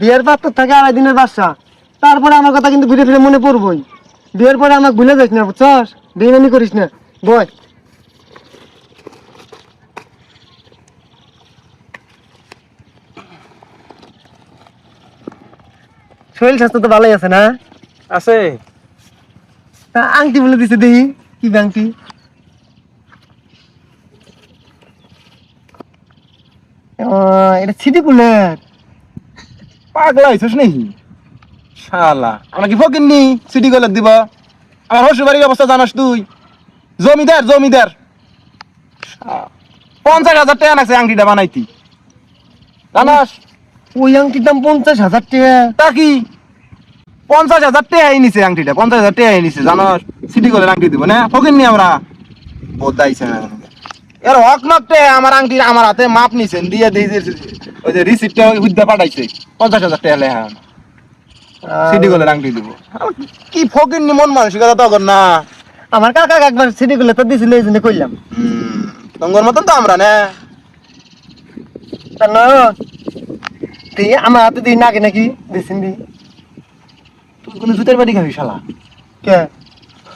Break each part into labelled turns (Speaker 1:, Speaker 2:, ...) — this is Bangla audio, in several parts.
Speaker 1: বিয়ের পর তোর থাকে আড়াই দিনের তারপরে আমার কথা কিন্তু ফিরে মনে পড়বই। বিয়ের পরে আমাকে ভুলে যাস না বুঝছস? বেমানি করিস না। বয়। শরীর স্বাস্থ্য তো ভালোই আছে না?
Speaker 2: আছে।
Speaker 1: আংটি বলে দিছে দেখি কি আংটি এটা ছিটি কুলের
Speaker 2: পাগলা হইছিস নাকি শালা আমরা কি ফকির নি? সিটি কলেজ দিব। আমার হসু বাড়ির অবস্থা জানাস তুই। জমিদার জমিদার। পঞ্চাশ হাজার টাকা লাগছে আংটিটা বানাইতি। জানাস?
Speaker 1: ওই আংটির দাম পঞ্চাশ হাজার টাকা।
Speaker 2: তা কি? পঞ্চাশ হাজার টাকাই নিছে আংটিটা পঞ্চাশ হাজার টাকাই নিছে জানাস? সিটি কলেজ আংটি দিব না? ফকির নি আমরা? বোধাইছে না এর হক নকটে আমার আংটি আমার হাতে মাপ নিছেন দিয়ে দিয়ে ওই যে রিসিপ্টটা উদ্যা পাঠাইছে পঞ্চাশ হাজার টাকা লেখা। সিটি কলের আংটি দিব। কি ফকির নি মানসিকতা তখন না।
Speaker 1: আমার কাকা একবার সিটি কুলে তো দিছিল এই জন্য
Speaker 2: তোমার মতন তো আমরা না।
Speaker 1: তুই আমার হাতে দিই নাকি নাকি দিছিন দি
Speaker 2: তুই কোনো জুতের বাড়ি খাবি শালা?
Speaker 1: কে?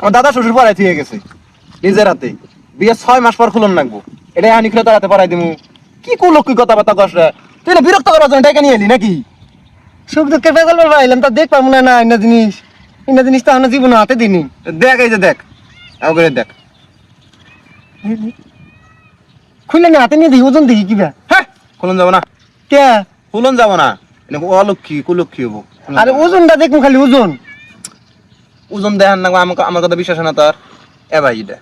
Speaker 2: আমার দাদা শ্বশুর পড়াই থেকে গেছে নিজের হাতে। বিয়ে ছয় মাস পর খুলন লাগবো এটা আনি খুলে তার হাতে পড়াই দিমু। কি কুলো কি কথাবার্তা কস রে? তুই না বিরক্ত করবার জন্য টাকা নিয়ে এলি নাকি?
Speaker 1: সুখ দুঃখের ফেসাল বলবা আইলাম তা দেখ পাবো না না ইনা জিনিস। ইনা জিনিস তো আমার জীবন হাতে দিনি
Speaker 2: দেখ এই যে দেখ করে দেখ।
Speaker 1: খুলে না হাতে নিয়ে দেখি ওজন দেখি কিবা।
Speaker 2: হ্যাঁ খুলন যাব না।
Speaker 1: কে?
Speaker 2: খুলন যাব না। অলক্ষী কুলক্ষী হব।
Speaker 1: আরে ওজনটা দেখুন খালি ওজন।
Speaker 2: ওজন দেখান না আমাকে আমার কথা বিশ্বাস না তার। এ ভাই এটা।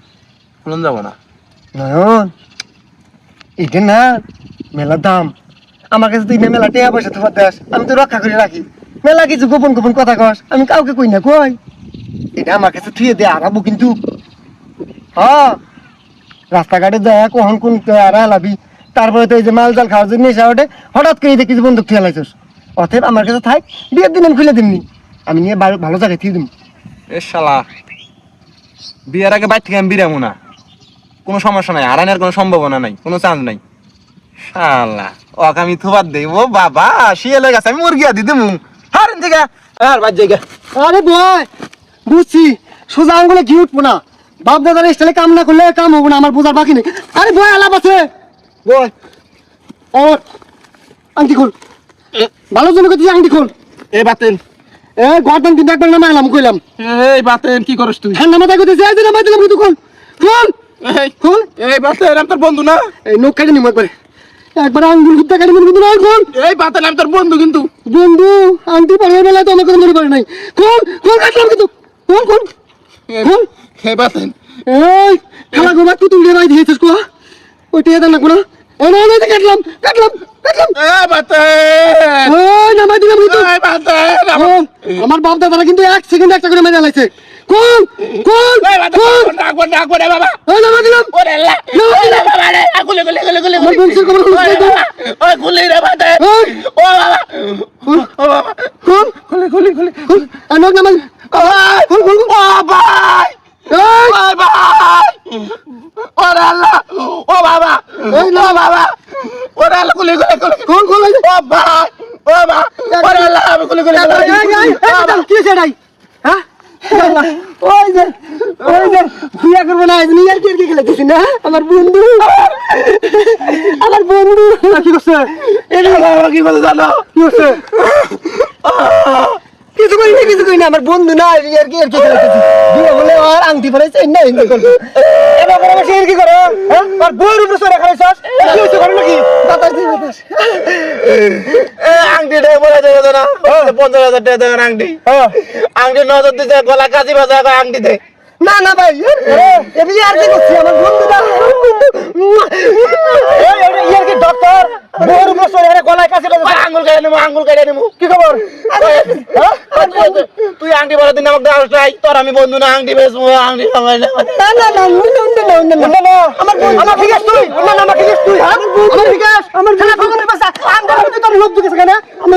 Speaker 2: খুলন যাব না।
Speaker 1: নয়ন এটা না মেলা দাম। আমার কাছে তুই মেলা টেয়া পয়সা তোমার দেশ আমি তো রক্ষা করে রাখি। মেলা কিছু গোপন গোপন কথা কস আমি কাউকে কই না কই। এটা আমার কাছে থুয়ে দে আরাবো কিন্তু। হ্যাঁ রাস্তাঘাটে যায় কখন কোন আর লাবি তারপরে তো এই যে মাল জাল খাওয়ার জন্য এসে ওঠে হঠাৎ করে দেখি যে বন্দুক থুয়ে লাইছস। অতএব আমার কাছে থাক বিয়ের দিন আমি খুলে দিমনি। আমি নিয়ে ভালো জায়গায় থিয়ে দিম।
Speaker 2: এ শালা বিয়ের আগে বাইর থেকে আমি বিরামো না। কোনো সমস্যা নাই হারানোর কোনো সম্ভাবনা নাই কোনো চান্স নাই। শালা আমি থুবার ও বাবা শিয়ালে গেছে আমি মুরগি আদি দিমু হারেন থেকে আর বাদ জায়গা
Speaker 1: আরে বয় বুঝছি সোজা আঙ্গুলে ঘি উঠবো না। বাপ দাদার স্টাইলে কাম না করলে কাম হব না আমার বোঝার বাকি নেই। আরে বয় আলাপ আছে। বয় ওর আংটি খোল। ভালো জন্য করছিস আংটি খোল।
Speaker 2: এ বাতেন।
Speaker 1: এ গর্দান কিন্তু একবার নামা এলাম কইলাম।
Speaker 2: এই বাতেন কি করিস তুই?
Speaker 1: ঠান্ডা মাথায় করতেছি এই যে নামাই দিলাম কিন্তু খোল। খোল।
Speaker 2: এই তোর বন্ধু না?
Speaker 1: এই নখ কেটে নিম একবারে। একবার আঙ্গুল হুদ্দা কেটে নিম কিন্তু নয়
Speaker 2: এই বাতেন আমি তোর বন্ধু কিন্তু।
Speaker 1: বন্ধু আংটি তো মনে পড়ে নাই। খোল কাটলাম কিন্তু। খোল খোল খোল
Speaker 2: এই বাতেন
Speaker 1: এই খেলা গোবা তুই তুই রাই দিয়েছিস কো ওই টিয়া দেন না কোনো না? না কাটলাম কাটলাম কাটলাম।
Speaker 2: এ বাতেন
Speaker 1: ওই নামাই দিলাম কিন্তু।
Speaker 2: এই বাতেন
Speaker 1: কোন? আমার বাপ দাদারা কিন্তু এক সেকেন্ড একটা করে মেরে লাইছে কোন কোন কোন
Speaker 2: ডাকবো ডাকবো রে বাবা
Speaker 1: ওই নামাই দিলাম
Speaker 2: ওরে লা
Speaker 1: দিলাম
Speaker 2: বাবা রে গুলি গুলি গুলি গুলি
Speaker 1: আমার বংশের খবর খুলে দিতে
Speaker 2: ওই গুলি রে
Speaker 1: ওই
Speaker 2: ও বাবা ও বাবা
Speaker 1: কোন
Speaker 2: গুলি গুলি গুলি
Speaker 1: আনক
Speaker 2: ভাই
Speaker 1: কোন কোন
Speaker 2: ও
Speaker 1: এই
Speaker 2: ভাই ভাই ওরে আল্লাহ ও বাবা
Speaker 1: না।
Speaker 2: ও বাবা ওরে আল্লাহ গুলি গুলি গুলি
Speaker 1: কোন কোন
Speaker 2: ও ভাই ও মা ওরে আমি গুলি গুলি গুলি
Speaker 1: কি সেটাই হ্যাঁ ওই যে ওই যে বিয়া করব না আজ নিয়ে আর কি খেলে দিছি না আমার বন্ধু। আমার বন্ধু। কি করছে?
Speaker 2: এটা বাবা কি কথা জানো?
Speaker 1: কি করছে? কিছু করি না কিছু করি না আমার বন্ধু না আর কি আর কি খেলে দিছি বিয়ে বলে আর আংটি পড়াইছে না হিন্দু করছে এবার করে বসে কি করো? হ্যাঁ? আর বউর উপরে সরে খাইছস? কি হইছে করো নাকি? বাতাস বাতাস।
Speaker 2: দে না পঞ্চাশ হাজার টাকা দেবেন আংটি আংটি নজর দিতে গলা কাজী বাজা আংটি দে
Speaker 1: না না ভাই এমনি আর কি করছি আমার বন্ধু না ইয়ার কি ডক্টর উপরে সরে আরে গলায় কাছে
Speaker 2: আঙ্গুল কেটে নেব আঙ্গুল কেটে নেব
Speaker 1: কি খবর হ্যাঁ?
Speaker 2: তুই আংটি বলে দিন আমাকে দেওয়া চাই তোর আমি বন্ধু না আংটি বেসবো আংটি না।
Speaker 1: না না না না উন্না না আমার আমার ঠিক আছে তুই উন্না না আমার ঠিক আছে তুই হ্যাঁ আমার ঠিক আছে আমার খেলা খবরের আঙ্গুর মধ্যে তোর লোভ দিকেছে কেন আমার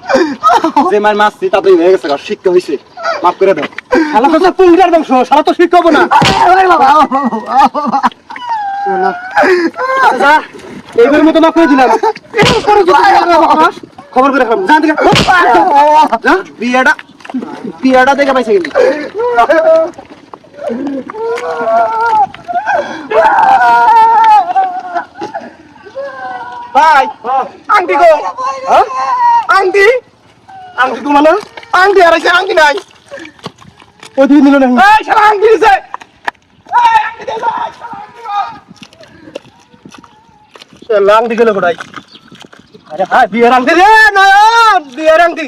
Speaker 2: যে মার মারছি তাতেই হয়ে গেছে শিক্ষা হইছে। মাফ করে দাও।
Speaker 3: শালা তো সব পুঙ্গিটার বংশ, শালা তো শিক্ষা হব না যা এইবার মতো মাফ করে দিলাম। খবর করে রাখলাম দিকে
Speaker 2: বিয়েটা বিয়েটা দেখে পাইছে কিন্তু। ভাই আংটি গো। হ্যাঁ? আংটি?
Speaker 3: আংটি তো মানে
Speaker 2: আংটি হারাইছে আংটি নাই।
Speaker 3: ওই দিন দিল না
Speaker 2: এই শালা আংটি দিছে। এই আংটি দে ভাই শালা আংটি
Speaker 3: গেল কোথায়? আরে ভাই বিয়ের আংটি রে নয়ন বিয়ের আংটি।